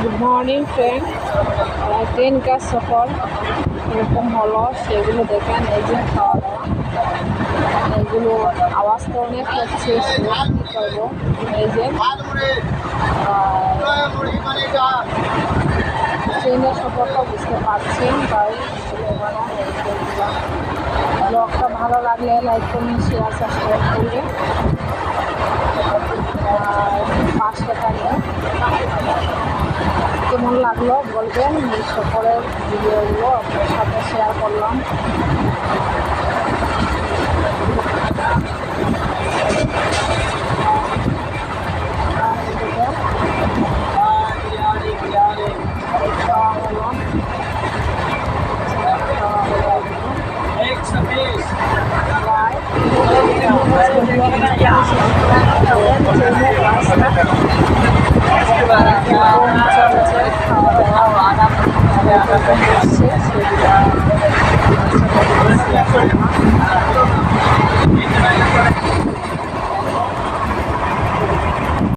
Good morning friend train কাজ সফর এরকম হলো, সেগুলো দেখেন, এই যে খাওয়া দাওয়া। এগুলো আওয়াজ তো অনেক হচ্ছে কী করব? এই যে ট্রেনের সফরটা বুঝতে পারছেন তাই ব্লগটা ভালো লাগলে লাইক করুন শেয়ার সাবস্ক্রাইব করবেন লাগল বলবেন সফরের ভিডিওগুলো আপনার সাথে শেয়ার করলাম। আর আসছে সেগুলো